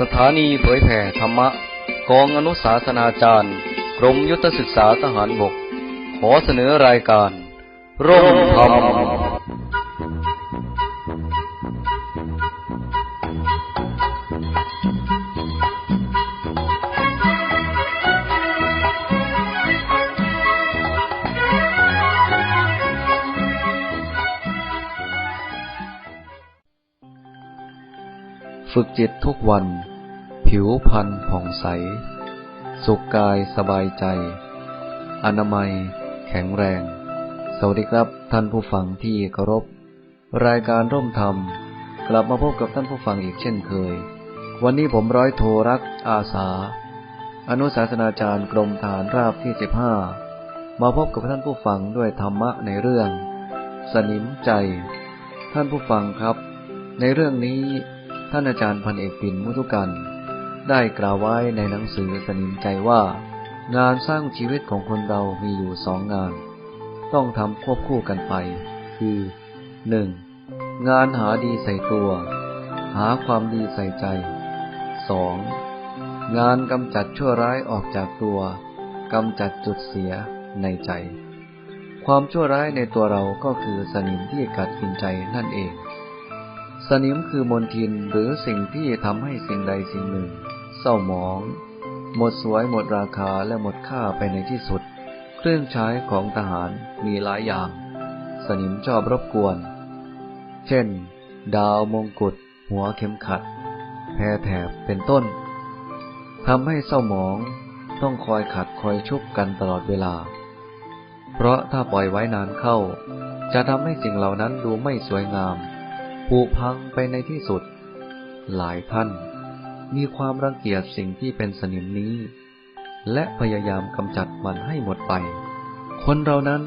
สถานีเผยแผ่ธรรมะกองอนุสาสนาจารย์ กรมยุทธศึกษาทหารบก ขอเสนอรายการ ร่มธรรม ฝึกจิตทุกวัน ผิวพรรณผ่องใส สุขกายสบายใจ อนามัย แข็งแรง สวัสดีครับท่านผู้ฟังที่เคารพ รายการร่มธรรม กลับมาพบกับท่านผู้ฟังอีกเช่นเคย วันนี้ผมร้อยโทรักอาสา อนุสาสนาจารย์กรมฐานราบที่สิบห้ามาพบกับท่านผู้ฟังด้วยธรรมะในเรื่อง สนิมใจ ท่านผู้ฟังครับ ในเรื่องนี้ ท่านอาจารย์พันเอกปิ่นมุทุกัน ได้กล่าวไว้ในหนังสือสนิมใจว่า งานสร้างชีวิตของคนเรามีอยู่สองงาน ต้องทำควบคู่กันไป คือ 1. งานหาดีใส่ตัว หาความดีใส่ใจ 2. งานกำจัดชั่วร้ายออกจากตัวกำจัดจุดเสียในใจ ความชั่วร้ายในตัวเราก็คือสนิมที่กัดกินใจนั่นเอง สนิมคือมนทินหรือสิ่งที่ทำให้สิ่งใดสิ่งหนึ่ง เศร้าหมอง หมดสวยหมดราคาและหมดค่าไปในที่สุด เครื่องใช้ของทหารมีหลายอย่าง สนิมชอบรบกวน เช่น ดาวมงกุฎหัวเข็มขัด แพรแถบเป็นต้นทำให้เศร้าหมอง ต้องคอยขัดคอยชุบกันตลอดเวลา เพราะถ้าปล่อยไว้นานเข้า จะทำให้สิ่งเหล่านั้นดูไม่สวยงาม ผุพังไปในที่สุด หลายท่าน มีความรังเกียจสิ่งที่เป็นสนิมนี้ และพยายามกำจัดมันให้หมดไป คนเรานั้น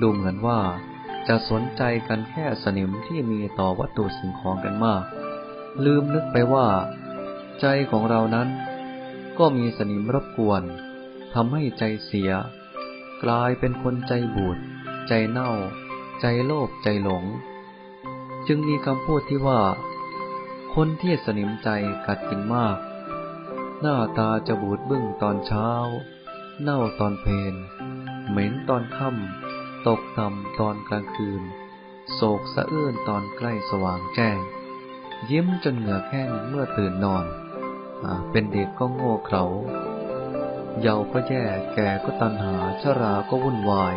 ดูเหมือนว่าจะสนใจกันแค่สนิมที่มีต่อวัตถุสิ่งของกันมาก ลืมนึกไปว่า ใจของเรานั้น ก็มีสนิมรบกวนทำให้ใจเสีย กลายเป็นคนใจบูดใจเน่า ใจโลภใจหลง จึงมีคำพูดที่ว่า คนที่สนิมใจกัดกินมาก หน้าตาจะบูดบึ้งตอนเช้า เน่าตอนเพลนเหม็นตอนค่ำตกต่ำตอนกลางคืน โศกสะอื้นตอนใกล้สว่างแจ้ง ยิ้มจนเหงื่อแห้งเมื่อตื่นนอนอเป็นเด็กก็โง่เขลาเยาว์ก็แย่แก่ก็ตันหาชราก็วุ่นวาย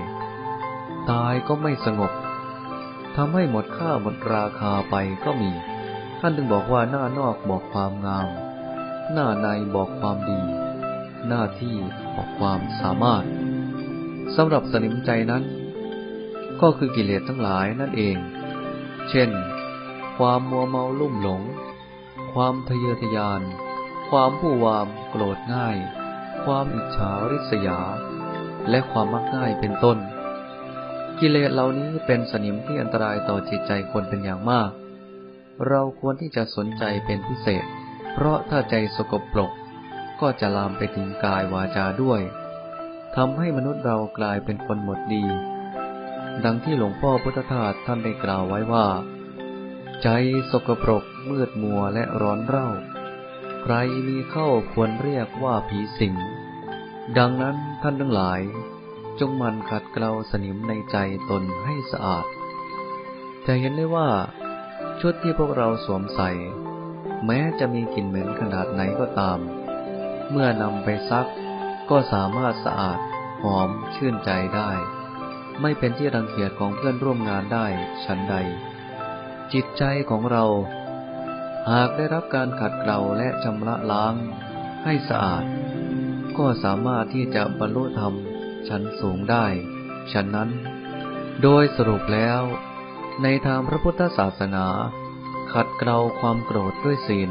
ตายก็ไม่สงบ ทำให้หมดค่าหมดราคาไปก็มี ท่านถึงบอกว่าหน้านอกบอกความงาม หน้าในบอกความดี หน้าที่บอกความสามารถสำหรับสนิมใจนั้น ก็คือกิเลสทั้งหลายนั่นเอง เช่น ความมัวเมาลุ่มหลง ความทะเยอทะยาน ความผู้วามโกรธง่าย ความอิจฉาริษยา และความมักง่ายเป็นต้น กิเลสเหล่านี้เป็นสนิมที่อันตรายต่อจิตใจคนเป็นอย่างมาก เราควรที่จะสนใจเป็นพิเศษ เพราะถ้าใจสกปรก ก็จะลามไปถึงกายวาจาด้วยทำให้มนุษย์เรากลายเป็นคนหมดดี ดังที่หลวงพ่อพุทธทาสท่านได้กล่าวไว้ว่า ใจสกปรกมืดมัวและร้อนเร่า ใครมีเข้าควรเรียกว่าผีสิง ดังนั้นท่านทั้งหลาย จงมันขัดเกลาสนิมในใจตนให้สะอาด จะเห็นได้ว่า ชุดที่พวกเราสวมใส่ แม้จะมีกลิ่นเหม็นขนาดไหนก็ตาม เมื่อนำไปซัก ก็สามารถสะอาด หอมชื่นใจได้ ไม่เป็นที่รังเกียจของเพื่อนร่วมงานได้ฉันใด จิตใจของเรา หากได้รับการขัดเกลาและชำระล้างให้สะอาด ก็สามารถที่จะบรรลุธรรม ชั้นสูงได้ ฉะนั้น โดยสรุปแล้ว ในทางพระพุทธศาสนา ขัดเกลาความโกรธด้วยศีล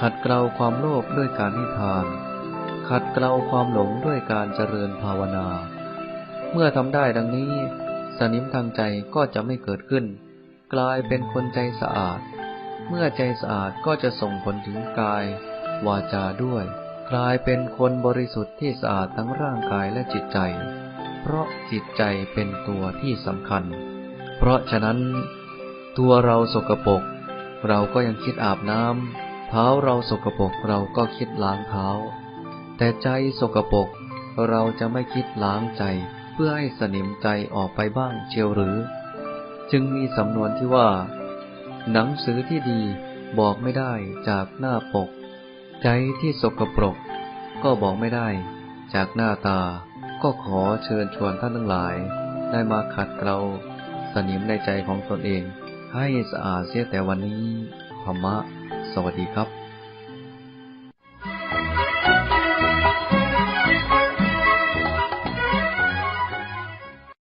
ขัดเกลาความโลภด้วยการให้ทาน ขัดเกลาความหลงด้วยการเจริญภาวนา เมื่อทำได้ดังนี้ สนิมทางใจก็จะไม่เกิดขึ้น กลายเป็นคนใจสะอาด เมื่อใจสะอาดก็จะส่งผลถึงกาย วาจาด้วย กลายเป็นคนบริสุทธิ์ที่สะอาดทั้งร่างกายและจิตใจ เพราะจิตใจเป็นตัวที่สำคัญ เพราะฉะนั้น ตัวเราสกปรกเราก็ยังคิดอาบน้ำเท้าเราสกปรกเราก็คิดล้างเท้า แต่ใจสกปรกเราจะไม่คิดล้างใจเพื่อให้สนิมใจออกไปบ้างเชียวหรือ จึงมีสำนวนที่ว่า หนังสือที่ดีบอกไม่ได้จากหน้าปก ใจที่สกปรก ก็บอกไม่ได้ จากหน้าตาก็ขอเชิญชวนท่านทั้งหลาย ได้มาขัดเกลาสนิมในใจของตนเอง ให้สะอาดเสียแต่วันนี้ธรรมะ สวัสดีครับ